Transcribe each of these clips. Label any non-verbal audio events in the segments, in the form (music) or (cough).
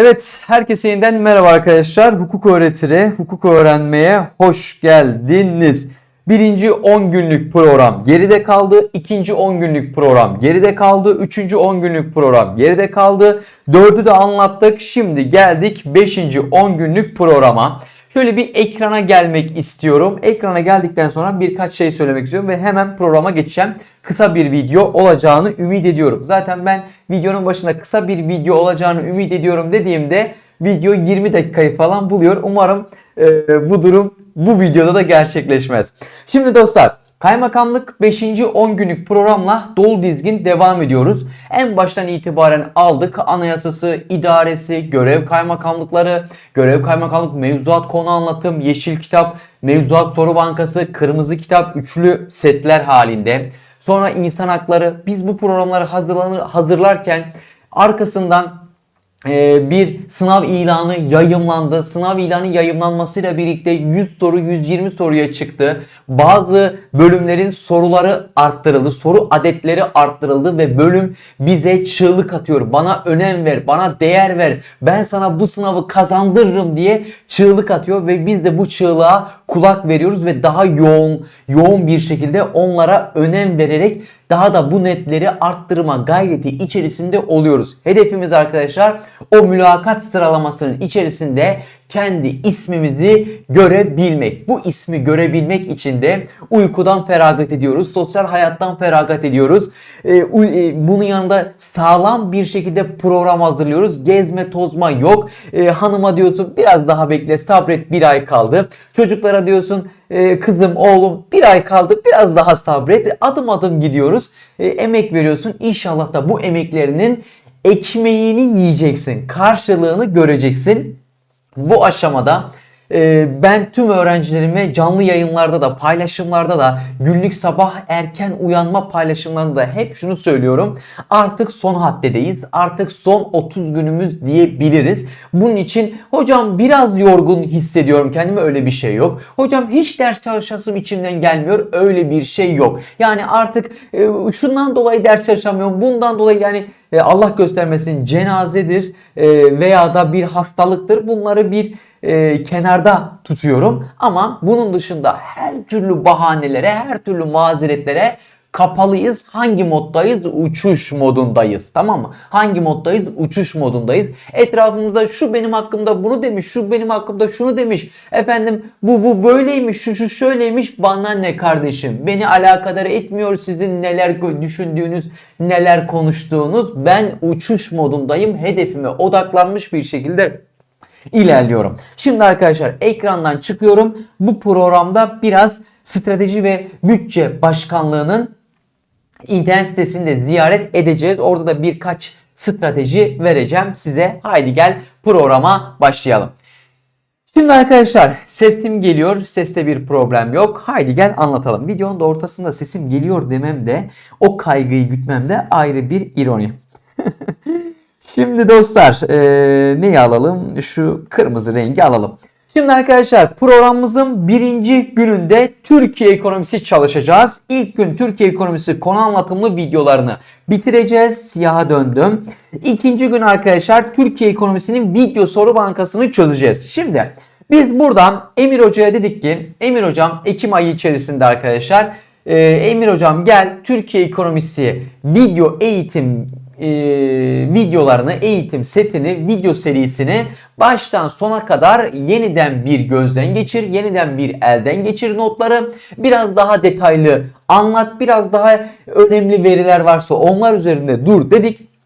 Evet, herkese yeniden merhaba arkadaşlar. Hukuk öğretiri, hukuk öğrenmeye hoş geldiniz. Birinci 10 günlük program geride kaldı. İkinci 10 günlük program geride kaldı. Üçüncü 10 günlük program geride kaldı. Dördü de anlattık. Şimdi geldik 5. 10 günlük programa. Şöyle bir ekrana gelmek istiyorum. Ekrana geldikten sonra birkaç şey söylemek istiyorum ve hemen programa geçeceğim. Kısa bir video olacağını ümit ediyorum. Zaten ben videonun başında kısa bir video olacağını ümit ediyorum dediğimde video 20 dakikayı falan buluyor. Umarım e, bu durum bu videoda da gerçekleşmez. Şimdi dostlar Kaymakamlık 5. 10 günlük programla dolu dizgin devam ediyoruz. En baştan itibaren aldık anayasası, idaresi, görev kaymakamlıkları, görev kaymakamlık mevzuat konu anlatım, yeşil kitap, mevzuat soru bankası, kırmızı kitap üçlü setler halinde. Sonra insan hakları biz bu programları hazırlanır, hazırlarken arkasından ee, bir sınav ilanı yayımlandı. Sınav ilanı yayımlanmasıyla birlikte 100 soru 120 soruya çıktı. Bazı bölümlerin soruları arttırıldı. Soru adetleri arttırıldı ve bölüm bize çığlık atıyor. Bana önem ver, bana değer ver. Ben sana bu sınavı kazandırırım diye çığlık atıyor ve biz de bu çığlığa kulak veriyoruz ve daha yoğun yoğun bir şekilde onlara önem vererek daha da bu netleri arttırma gayreti içerisinde oluyoruz. Hedefimiz arkadaşlar o mülakat sıralamasının içerisinde kendi ismimizi görebilmek. Bu ismi görebilmek için de uykudan feragat ediyoruz. Sosyal hayattan feragat ediyoruz. Ee, e, bunun yanında sağlam bir şekilde program hazırlıyoruz. Gezme tozma yok. Ee, hanıma diyorsun biraz daha bekle sabret bir ay kaldı. Çocuklara diyorsun e, kızım oğlum bir ay kaldı biraz daha sabret. Adım adım gidiyoruz. E, emek veriyorsun. İnşallah da bu emeklerinin ekmeğini yiyeceksin. Karşılığını göreceksin. Bu aşamada ben tüm öğrencilerime canlı yayınlarda da paylaşımlarda da günlük sabah erken uyanma paylaşımlarında da hep şunu söylüyorum. Artık son haddedeyiz. Artık son 30 günümüz diyebiliriz. Bunun için hocam biraz yorgun hissediyorum kendimi öyle bir şey yok. Hocam hiç ders çalışasım içimden gelmiyor öyle bir şey yok. Yani artık e, şundan dolayı ders çalışamıyorum. Bundan dolayı yani e, Allah göstermesin cenazedir e, veya da bir hastalıktır. Bunları bir e, kenarda tutuyorum. Ama bunun dışında her türlü bahanelere, her türlü mazeretlere kapalıyız. Hangi moddayız? Uçuş modundayız. Tamam mı? Hangi moddayız? Uçuş modundayız. Etrafımızda şu benim hakkımda bunu demiş, şu benim hakkımda şunu demiş. Efendim bu bu böyleymiş, şu şu şöyleymiş. Bana ne kardeşim? Beni alakadar etmiyor sizin neler düşündüğünüz, neler konuştuğunuz. Ben uçuş modundayım. Hedefime odaklanmış bir şekilde ilerliyorum. Şimdi arkadaşlar ekrandan çıkıyorum. Bu programda biraz strateji ve bütçe başkanlığının internet sitesinde ziyaret edeceğiz. Orada da birkaç strateji vereceğim size. Haydi gel programa başlayalım. Şimdi arkadaşlar sesim geliyor. Seste bir problem yok. Haydi gel anlatalım. Videonun da ortasında sesim geliyor demem de o kaygıyı gütmem de ayrı bir ironi. (laughs) Şimdi dostlar ee, neyi alalım? Şu kırmızı rengi alalım. Şimdi arkadaşlar programımızın birinci gününde Türkiye ekonomisi çalışacağız. İlk gün Türkiye ekonomisi konu anlatımlı videolarını bitireceğiz. Siyaha döndüm. İkinci gün arkadaşlar Türkiye ekonomisinin video soru bankasını çözeceğiz. Şimdi biz buradan Emir Hoca'ya dedik ki Emir Hocam Ekim ayı içerisinde arkadaşlar e, Emir Hocam gel Türkiye ekonomisi video eğitim e, videolarını, eğitim setini, video serisini baştan sona kadar yeniden bir gözden geçir, yeniden bir elden geçir notları. Biraz daha detaylı anlat, biraz daha önemli veriler varsa onlar üzerinde dur dedik.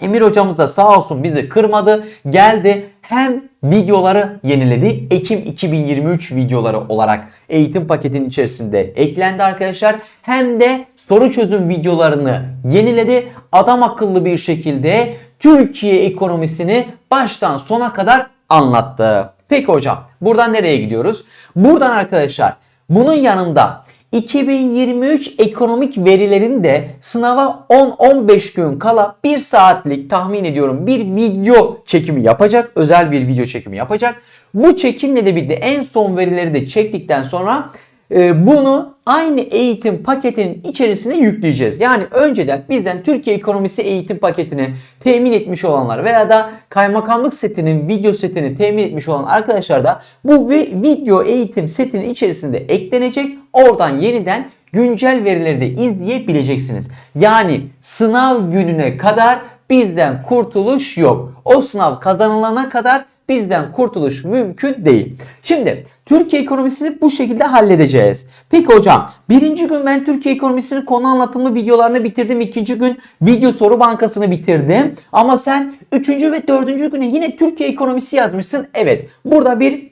Emir hocamız da sağ olsun bizi kırmadı. Geldi hem videoları yeniledi. Ekim 2023 videoları olarak eğitim paketinin içerisinde eklendi arkadaşlar. Hem de soru çözüm videolarını yeniledi. Adam akıllı bir şekilde Türkiye ekonomisini baştan sona kadar anlattı. Peki hocam buradan nereye gidiyoruz? Buradan arkadaşlar bunun yanında 2023 ekonomik verilerini de sınava 10-15 gün kala 1 saatlik tahmin ediyorum bir video çekimi yapacak. Özel bir video çekimi yapacak. Bu çekimle de birlikte en son verileri de çektikten sonra bunu aynı eğitim paketinin içerisine yükleyeceğiz. Yani önceden bizden Türkiye ekonomisi eğitim paketini temin etmiş olanlar veya da kaymakamlık setinin video setini temin etmiş olan arkadaşlar da bu vi- video eğitim setinin içerisinde eklenecek. Oradan yeniden güncel verileri de izleyebileceksiniz. Yani sınav gününe kadar bizden kurtuluş yok. O sınav kazanılana kadar bizden kurtuluş mümkün değil. Şimdi Türkiye ekonomisini bu şekilde halledeceğiz. Peki hocam birinci gün ben Türkiye ekonomisini konu anlatımlı videolarını bitirdim. ikinci gün video soru bankasını bitirdim. Ama sen üçüncü ve dördüncü güne yine Türkiye ekonomisi yazmışsın. Evet burada bir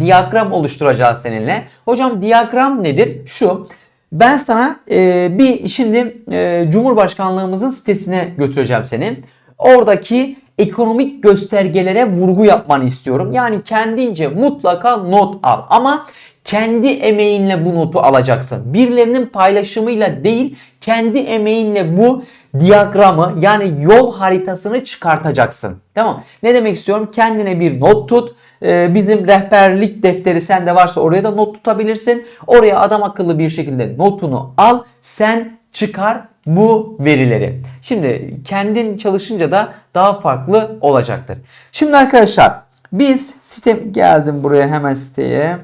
diyagram oluşturacağız seninle. Hocam diyagram nedir? Şu. Ben sana e, bir şimdi e, Cumhurbaşkanlığımızın sitesine götüreceğim seni. Oradaki ekonomik göstergelere vurgu yapmanı istiyorum. Yani kendince mutlaka not al. Ama kendi emeğinle bu notu alacaksın. Birilerinin paylaşımıyla değil, kendi emeğinle bu diyagramı yani yol haritasını çıkartacaksın. Tamam. Ne demek istiyorum? Kendine bir not tut. Ee, bizim rehberlik defteri sende varsa oraya da not tutabilirsin. Oraya adam akıllı bir şekilde notunu al. Sen çıkar bu verileri. Şimdi kendin çalışınca da daha farklı olacaktır. Şimdi arkadaşlar biz site geldim buraya hemen siteye.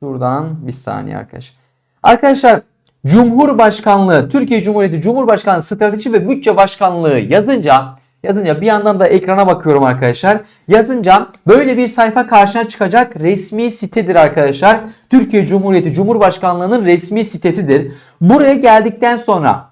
Şuradan bir saniye arkadaşlar. Arkadaşlar Cumhurbaşkanlığı, Türkiye Cumhuriyeti Cumhurbaşkanlığı Strateji ve Bütçe Başkanlığı yazınca yazınca bir yandan da ekrana bakıyorum arkadaşlar. Yazınca böyle bir sayfa karşına çıkacak resmi sitedir arkadaşlar. Türkiye Cumhuriyeti Cumhurbaşkanlığı'nın resmi sitesidir. Buraya geldikten sonra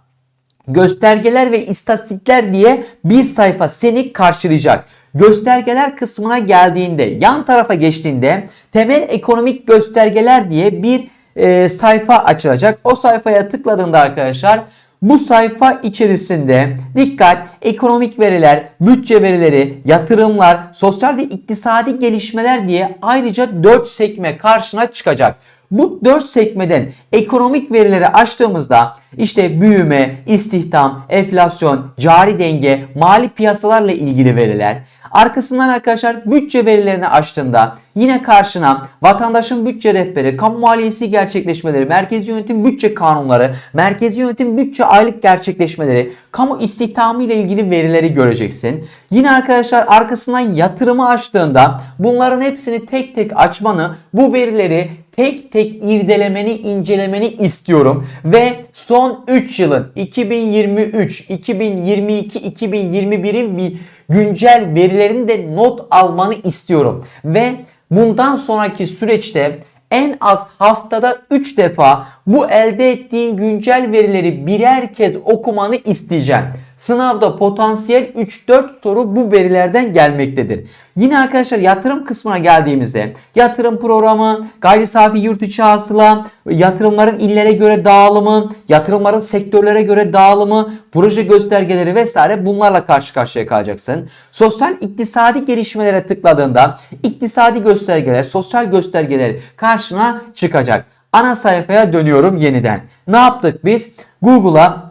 göstergeler ve istatistikler diye bir sayfa seni karşılayacak. Göstergeler kısmına geldiğinde yan tarafa geçtiğinde temel ekonomik göstergeler diye bir e, sayfa açılacak. O sayfaya tıkladığında arkadaşlar bu sayfa içerisinde dikkat ekonomik veriler, bütçe verileri, yatırımlar, sosyal ve iktisadi gelişmeler diye ayrıca 4 sekme karşına çıkacak. Bu 4 sekmeden ekonomik verileri açtığımızda işte büyüme, istihdam, enflasyon, cari denge, mali piyasalarla ilgili veriler. Arkasından arkadaşlar bütçe verilerini açtığında yine karşına vatandaşın bütçe rehberi, kamu maliyesi gerçekleşmeleri, merkezi yönetim bütçe kanunları, merkezi yönetim bütçe aylık gerçekleşmeleri, kamu istihdamı ile ilgili verileri göreceksin. Yine arkadaşlar arkasından yatırımı açtığında bunların hepsini tek tek açmanı, bu verileri tek tek irdelemeni, incelemeni istiyorum. Ve son 3 yılın 2023, 2022, 2021'in bir güncel verilerini de not almanı istiyorum. Ve bundan sonraki süreçte en az haftada 3 defa bu elde ettiğin güncel verileri birer kez okumanı isteyeceğim. Sınavda potansiyel 3-4 soru bu verilerden gelmektedir. Yine arkadaşlar yatırım kısmına geldiğimizde yatırım programı, gayri safi yurt içi hasıla, yatırımların illere göre dağılımı, yatırımların sektörlere göre dağılımı, proje göstergeleri vesaire bunlarla karşı karşıya kalacaksın. Sosyal iktisadi gelişmelere tıkladığında iktisadi göstergeler, sosyal göstergeler karşına çıkacak. Ana sayfaya dönüyorum yeniden. Ne yaptık biz? Google'a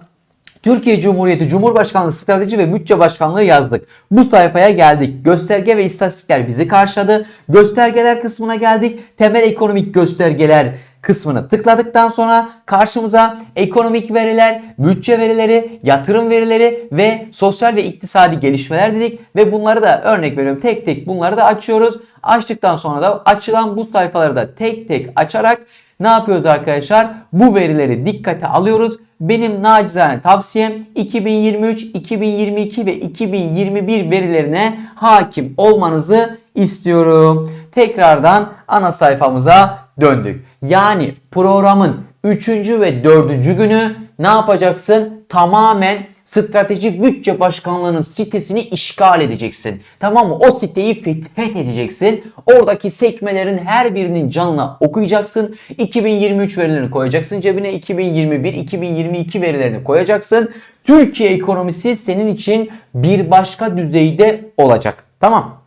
Türkiye Cumhuriyeti Cumhurbaşkanlığı Strateji ve Bütçe Başkanlığı yazdık. Bu sayfaya geldik. Gösterge ve istatistikler bizi karşıladı. Göstergeler kısmına geldik. Temel ekonomik göstergeler kısmını tıkladıktan sonra karşımıza ekonomik veriler, bütçe verileri, yatırım verileri ve sosyal ve iktisadi gelişmeler dedik ve bunları da örnek veriyorum tek tek bunları da açıyoruz. Açtıktan sonra da açılan bu sayfaları da tek tek açarak ne yapıyoruz arkadaşlar? Bu verileri dikkate alıyoruz. Benim nacizane tavsiyem 2023, 2022 ve 2021 verilerine hakim olmanızı istiyorum. Tekrardan ana sayfamıza döndük. Yani programın 3. ve 4. günü ne yapacaksın? Tamamen Strateji Bütçe Başkanlığı'nın sitesini işgal edeceksin. Tamam mı? O siteyi fethedeceksin. Oradaki sekmelerin her birinin canına okuyacaksın. 2023 verilerini koyacaksın cebine. 2021, 2022 verilerini koyacaksın. Türkiye ekonomisi senin için bir başka düzeyde olacak. Tamam.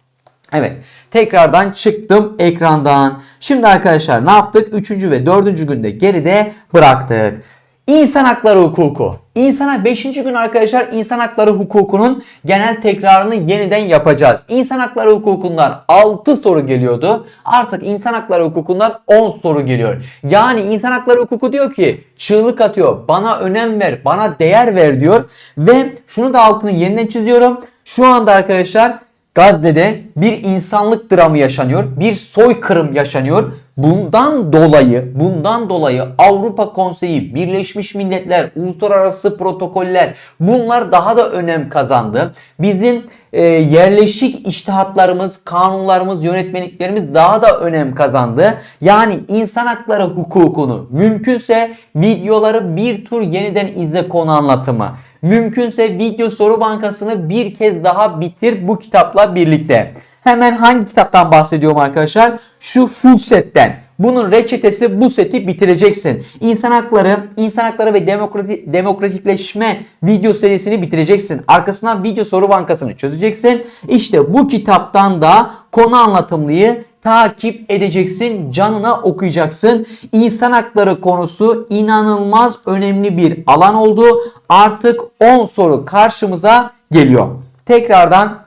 Evet. Tekrardan çıktım ekrandan. Şimdi arkadaşlar ne yaptık? Üçüncü ve dördüncü günde geride bıraktık. İnsan hakları hukuku. İnsana 5. gün arkadaşlar insan hakları hukukunun genel tekrarını yeniden yapacağız. İnsan hakları hukukundan 6 soru geliyordu. Artık insan hakları hukukundan 10 soru geliyor. Yani insan hakları hukuku diyor ki çığlık atıyor. Bana önem ver, bana değer ver diyor. Ve şunu da altını yeniden çiziyorum. Şu anda arkadaşlar Gazze'de bir insanlık dramı yaşanıyor. Bir soykırım yaşanıyor. Bundan dolayı, bundan dolayı Avrupa Konseyi, Birleşmiş Milletler, uluslararası protokoller bunlar daha da önem kazandı. Bizim e, yerleşik iştihatlarımız, kanunlarımız, yönetmeliklerimiz daha da önem kazandı. Yani insan hakları hukukunu mümkünse videoları bir tur yeniden izle konu anlatımı. Mümkünse video soru bankasını bir kez daha bitir bu kitapla birlikte. Hemen hangi kitaptan bahsediyorum arkadaşlar? Şu full setten. Bunun reçetesi bu seti bitireceksin. İnsan hakları, insan hakları ve demokrati, demokratikleşme video serisini bitireceksin. Arkasından video soru bankasını çözeceksin. İşte bu kitaptan da konu anlatımlıyı takip edeceksin, canına okuyacaksın. İnsan hakları konusu inanılmaz önemli bir alan oldu. Artık 10 soru karşımıza geliyor. Tekrardan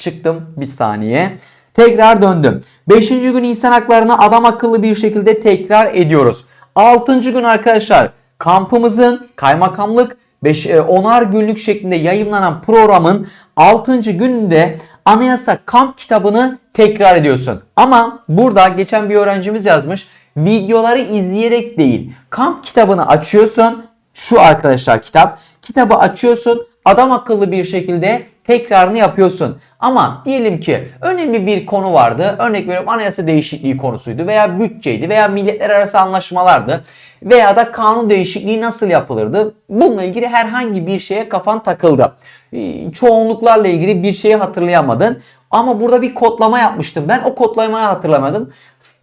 çıktım bir saniye. Tekrar döndüm. 5. gün insan haklarını adam akıllı bir şekilde tekrar ediyoruz. 6. gün arkadaşlar kampımızın kaymakamlık 5 10'ar günlük şeklinde yayınlanan programın 6. gününde anayasa kamp kitabını tekrar ediyorsun. Ama burada geçen bir öğrencimiz yazmış. Videoları izleyerek değil. Kamp kitabını açıyorsun. Şu arkadaşlar kitap. Kitabı açıyorsun. Adam akıllı bir şekilde tekrarını yapıyorsun. Ama diyelim ki önemli bir konu vardı. Örnek veriyorum anayasa değişikliği konusuydu veya bütçeydi veya milletler arası anlaşmalardı veya da kanun değişikliği nasıl yapılırdı? Bununla ilgili herhangi bir şeye kafan takıldı. Ee, çoğunluklarla ilgili bir şeyi hatırlayamadın. Ama burada bir kodlama yapmıştım. Ben o kodlamayı hatırlamadım.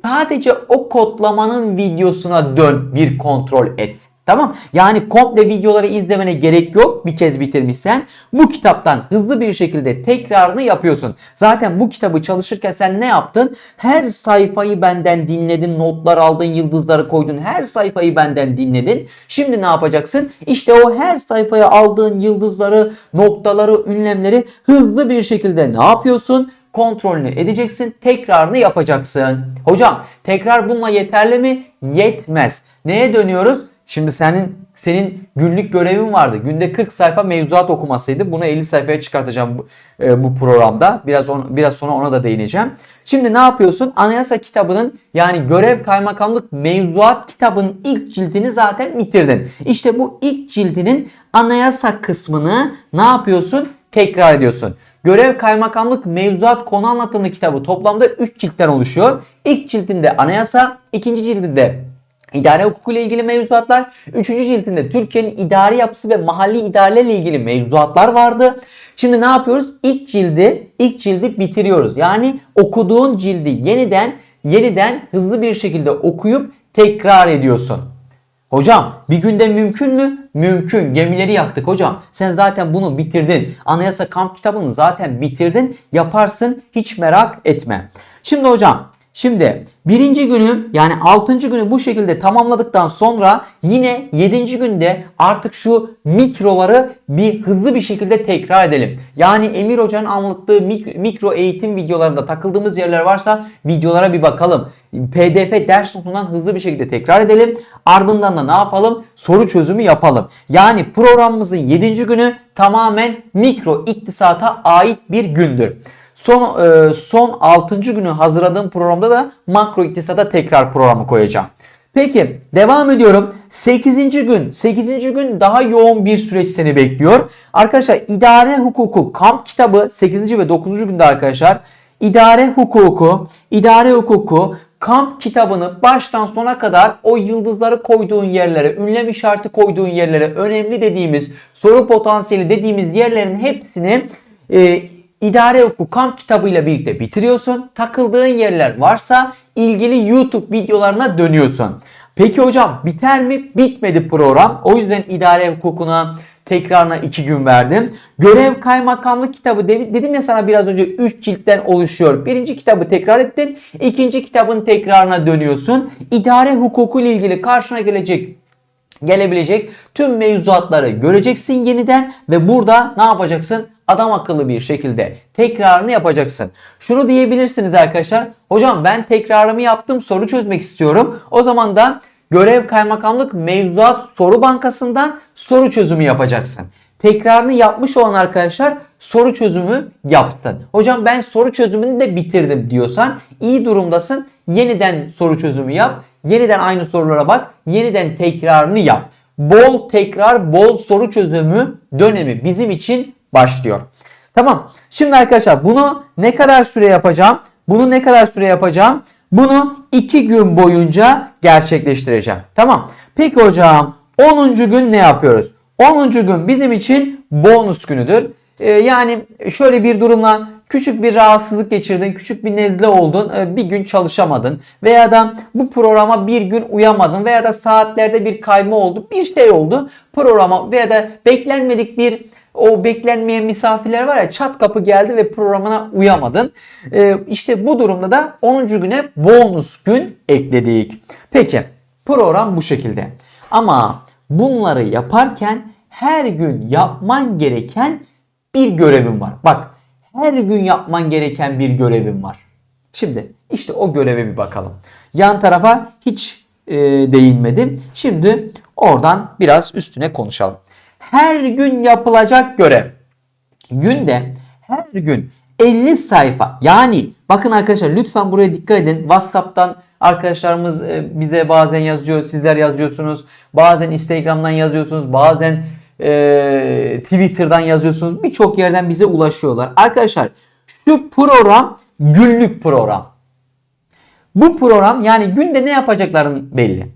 Sadece o kodlamanın videosuna dön bir kontrol et. Tamam. Yani komple videoları izlemene gerek yok bir kez bitirmişsen. Bu kitaptan hızlı bir şekilde tekrarını yapıyorsun. Zaten bu kitabı çalışırken sen ne yaptın? Her sayfayı benden dinledin, notlar aldın, yıldızları koydun. Her sayfayı benden dinledin. Şimdi ne yapacaksın? İşte o her sayfaya aldığın yıldızları, noktaları, ünlemleri hızlı bir şekilde ne yapıyorsun? kontrolünü edeceksin, tekrarını yapacaksın. Hocam tekrar bununla yeterli mi? Yetmez. Neye dönüyoruz? Şimdi senin senin günlük görevin vardı. Günde 40 sayfa mevzuat okumasıydı. Bunu 50 sayfaya çıkartacağım bu, e, bu programda. Biraz on, biraz sonra ona da değineceğim. Şimdi ne yapıyorsun? Anayasa kitabının yani görev kaymakamlık mevzuat kitabının ilk cildini zaten bitirdin. İşte bu ilk cildinin anayasa kısmını ne yapıyorsun? Tekrar ediyorsun. Görev Kaymakamlık Mevzuat Konu Anlatımı kitabı toplamda 3 ciltten oluşuyor. İlk cildinde anayasa, ikinci cildinde İdare hukuku ilgili mevzuatlar. Üçüncü cildinde Türkiye'nin idari yapısı ve mahalli idarelerle ilgili mevzuatlar vardı. Şimdi ne yapıyoruz? İlk cildi, ilk cildi bitiriyoruz. Yani okuduğun cildi yeniden yeniden hızlı bir şekilde okuyup tekrar ediyorsun. Hocam bir günde mümkün mü? Mümkün. Gemileri yaktık hocam. Sen zaten bunu bitirdin. Anayasa kamp kitabını zaten bitirdin. Yaparsın hiç merak etme. Şimdi hocam Şimdi birinci günü yani altıncı günü bu şekilde tamamladıktan sonra yine yedinci günde artık şu mikroları bir hızlı bir şekilde tekrar edelim. Yani Emir Hoca'nın anlattığı mikro eğitim videolarında takıldığımız yerler varsa videolara bir bakalım. PDF ders notundan hızlı bir şekilde tekrar edelim. Ardından da ne yapalım? Soru çözümü yapalım. Yani programımızın 7. günü tamamen mikro iktisata ait bir gündür. Son e, son 6. günü hazırladığım programda da makro iktisada tekrar programı koyacağım. Peki devam ediyorum. 8. gün 8. gün daha yoğun bir süreç seni bekliyor. Arkadaşlar idare hukuku kamp kitabı 8. ve 9. günde arkadaşlar idare hukuku, idare hukuku kamp kitabını baştan sona kadar o yıldızları koyduğun yerlere, ünlem işareti koyduğun yerlere, önemli dediğimiz soru potansiyeli dediğimiz yerlerin hepsini e, idare hukuku kamp kitabıyla birlikte bitiriyorsun. Takıldığın yerler varsa ilgili YouTube videolarına dönüyorsun. Peki hocam biter mi? Bitmedi program. O yüzden idare hukukuna tekrarına 2 gün verdim. Görev kaymakamlık kitabı dedim ya sana biraz önce 3 ciltten oluşuyor. Birinci kitabı tekrar ettin. ikinci kitabın tekrarına dönüyorsun. İdare hukuku ile ilgili karşına gelecek gelebilecek tüm mevzuatları göreceksin yeniden ve burada ne yapacaksın? Adam akıllı bir şekilde tekrarını yapacaksın. Şunu diyebilirsiniz arkadaşlar. Hocam ben tekrarımı yaptım soru çözmek istiyorum. O zaman da görev kaymakamlık mevzuat soru bankasından soru çözümü yapacaksın. Tekrarını yapmış olan arkadaşlar soru çözümü yapsın. Hocam ben soru çözümünü de bitirdim diyorsan iyi durumdasın. Yeniden soru çözümü yap. Yeniden aynı sorulara bak. Yeniden tekrarını yap. Bol tekrar, bol soru çözümü dönemi bizim için başlıyor. Tamam. Şimdi arkadaşlar bunu ne kadar süre yapacağım? Bunu ne kadar süre yapacağım? Bunu 2 gün boyunca gerçekleştireceğim. Tamam. Peki hocam 10. gün ne yapıyoruz? 10. gün bizim için bonus günüdür. Ee, yani şöyle bir durumla küçük bir rahatsızlık geçirdin, küçük bir nezle oldun, e, bir gün çalışamadın veya da bu programa bir gün uyamadın veya da saatlerde bir kayma oldu, bir şey oldu. Programa veya da beklenmedik bir o beklenmeyen misafirler var ya çat kapı geldi ve programına uyamadın. Ee, işte bu durumda da 10. güne bonus gün ekledik. Peki program bu şekilde. Ama bunları yaparken her gün yapman gereken bir görevin var. Bak her gün yapman gereken bir görevin var. Şimdi işte o göreve bir bakalım. Yan tarafa hiç e, değinmedim. Şimdi oradan biraz üstüne konuşalım. Her gün yapılacak görev. Günde her gün 50 sayfa yani bakın arkadaşlar lütfen buraya dikkat edin. WhatsApp'tan arkadaşlarımız e, bize bazen yazıyor. Sizler yazıyorsunuz. Bazen Instagram'dan yazıyorsunuz. Bazen e, Twitter'dan yazıyorsunuz. Birçok yerden bize ulaşıyorlar. Arkadaşlar şu program günlük program. Bu program yani günde ne yapacakların belli.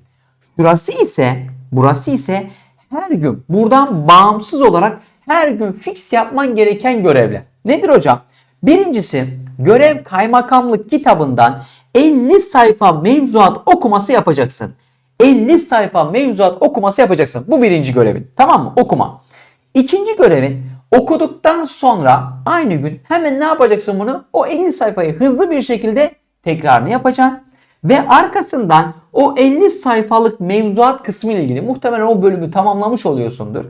Burası ise burası ise her gün buradan bağımsız olarak her gün fix yapman gereken görevler. Nedir hocam? Birincisi görev kaymakamlık kitabından 50 sayfa mevzuat okuması yapacaksın. 50 sayfa mevzuat okuması yapacaksın. Bu birinci görevin. Tamam mı? Okuma. İkinci görevin okuduktan sonra aynı gün hemen ne yapacaksın bunu? O 50 sayfayı hızlı bir şekilde tekrarını yapacaksın. Ve arkasından o 50 sayfalık mevzuat kısmı ilgili muhtemelen o bölümü tamamlamış oluyorsundur.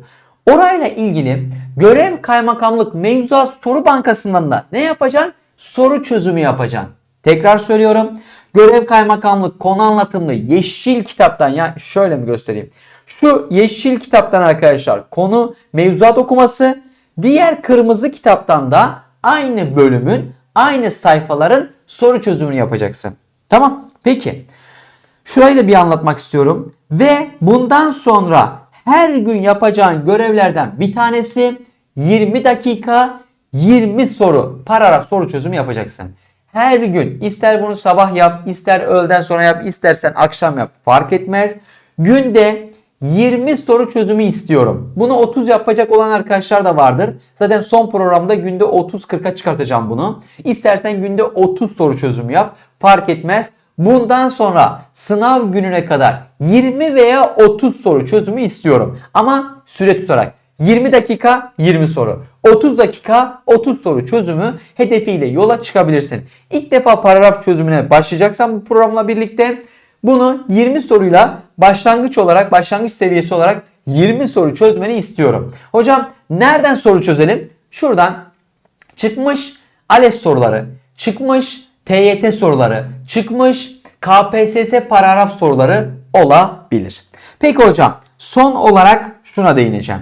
Orayla ilgili görev kaymakamlık mevzuat soru bankasından da ne yapacaksın? Soru çözümü yapacaksın. Tekrar söylüyorum. Görev kaymakamlık konu anlatımlı yeşil kitaptan yani şöyle mi göstereyim? Şu yeşil kitaptan arkadaşlar konu mevzuat okuması. Diğer kırmızı kitaptan da aynı bölümün aynı sayfaların soru çözümünü yapacaksın. Tamam. Peki. Şurayı da bir anlatmak istiyorum. Ve bundan sonra her gün yapacağın görevlerden bir tanesi 20 dakika 20 soru paragraf soru çözümü yapacaksın. Her gün ister bunu sabah yap, ister öğleden sonra yap, istersen akşam yap fark etmez. Günde 20 soru çözümü istiyorum. Bunu 30 yapacak olan arkadaşlar da vardır. Zaten son programda günde 30-40'a çıkartacağım bunu. İstersen günde 30 soru çözümü yap. Fark etmez. Bundan sonra sınav gününe kadar 20 veya 30 soru çözümü istiyorum. Ama süre tutarak 20 dakika 20 soru. 30 dakika 30 soru çözümü hedefiyle yola çıkabilirsin. İlk defa paragraf çözümüne başlayacaksan bu programla birlikte bunu 20 soruyla başlangıç olarak başlangıç seviyesi olarak 20 soru çözmeni istiyorum. Hocam nereden soru çözelim? Şuradan çıkmış ALES soruları, çıkmış TYT soruları, çıkmış KPSS paragraf soruları olabilir. Peki hocam son olarak şuna değineceğim.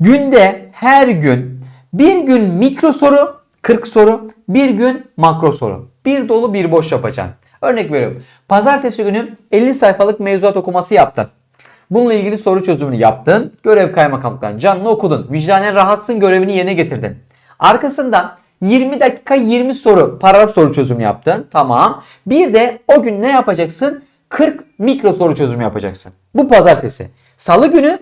Günde her gün bir gün mikro soru 40 soru, bir gün makro soru. Bir dolu bir boş yapacaksın. Örnek veriyorum. Pazartesi günü 50 sayfalık mevzuat okuması yaptın. Bununla ilgili soru çözümünü yaptın. Görev kaymakamlıktan canlı okudun. Vicdanen rahatsın görevini yerine getirdin. Arkasından 20 dakika 20 soru paragraf soru çözümü yaptın. Tamam. Bir de o gün ne yapacaksın? 40 mikro soru çözümü yapacaksın. Bu pazartesi. Salı günü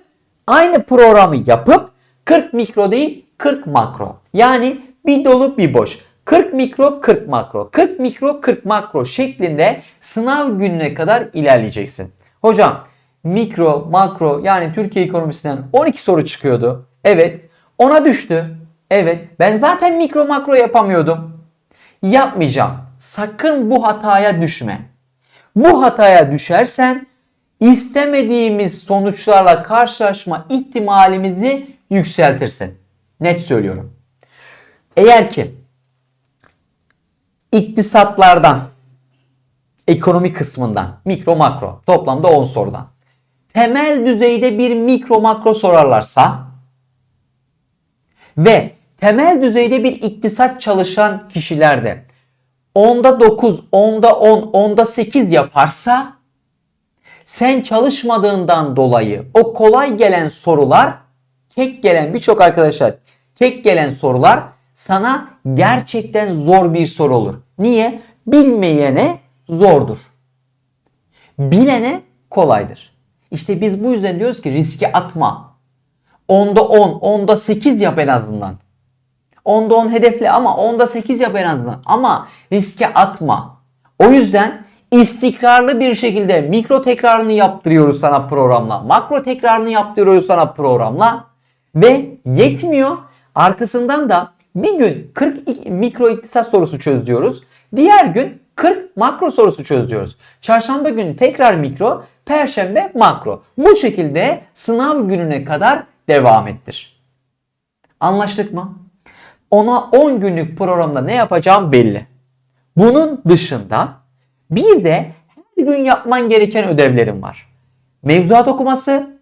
aynı programı yapıp 40 mikro değil 40 makro. Yani bir dolu bir boş. 40 mikro 40 makro. 40 mikro 40 makro şeklinde sınav gününe kadar ilerleyeceksin. Hocam mikro makro yani Türkiye ekonomisinden 12 soru çıkıyordu. Evet ona düştü. Evet ben zaten mikro makro yapamıyordum. Yapmayacağım. Sakın bu hataya düşme. Bu hataya düşersen istemediğimiz sonuçlarla karşılaşma ihtimalimizi yükseltirsin. Net söylüyorum. Eğer ki iktisatlardan, ekonomi kısmından, mikro makro, toplamda 10 sorudan. Temel düzeyde bir mikro makro sorarlarsa ve temel düzeyde bir iktisat çalışan kişiler de onda 9, onda 10, onda 8 yaparsa sen çalışmadığından dolayı o kolay gelen sorular kek gelen birçok arkadaşlar kek gelen sorular sana gerçekten zor bir soru olur. Niye? Bilmeyene zordur. Bilene kolaydır. İşte biz bu yüzden diyoruz ki riske atma. Onda 10, onda 8 yap en azından. Onda 10 hedefle ama onda 8 yap en azından. Ama riske atma. O yüzden istikrarlı bir şekilde mikro tekrarını yaptırıyoruz sana programla. Makro tekrarını yaptırıyoruz sana programla. Ve yetmiyor. Arkasından da bir gün 40 mikro iktisat sorusu çöz diyoruz. Diğer gün 40 makro sorusu çözüyoruz. Çarşamba günü tekrar mikro, perşembe makro. Bu şekilde sınav gününe kadar devam ettir. Anlaştık mı? Ona 10 günlük programda ne yapacağım belli. Bunun dışında bir de her gün yapman gereken ödevlerim var. Mevzuat okuması,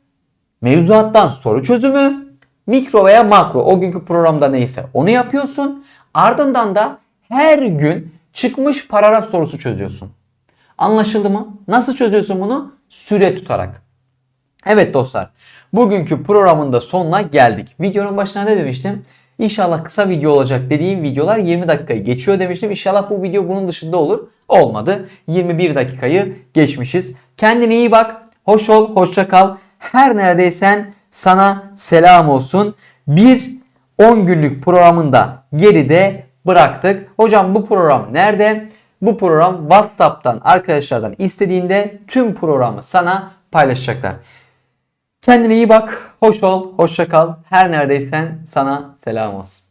mevzuattan soru çözümü, mikro veya makro o günkü programda neyse onu yapıyorsun. Ardından da her gün çıkmış paragraf sorusu çözüyorsun. Anlaşıldı mı? Nasıl çözüyorsun bunu? Süre tutarak. Evet dostlar, bugünkü programın da sonuna geldik. Videonun başına ne demiştim? İnşallah kısa video olacak dediğim videolar 20 dakikayı geçiyor demiştim. İnşallah bu video bunun dışında olur. Olmadı. 21 dakikayı geçmişiz. Kendine iyi bak. Hoş ol, hoşça kal. Her neredeysen sana selam olsun. Bir 10 günlük programında geride bıraktık. Hocam bu program nerede? Bu program WhatsApp'tan arkadaşlardan istediğinde tüm programı sana paylaşacaklar. Kendine iyi bak. Hoş ol. Hoşça kal. Her neredeysen sana selam olsun.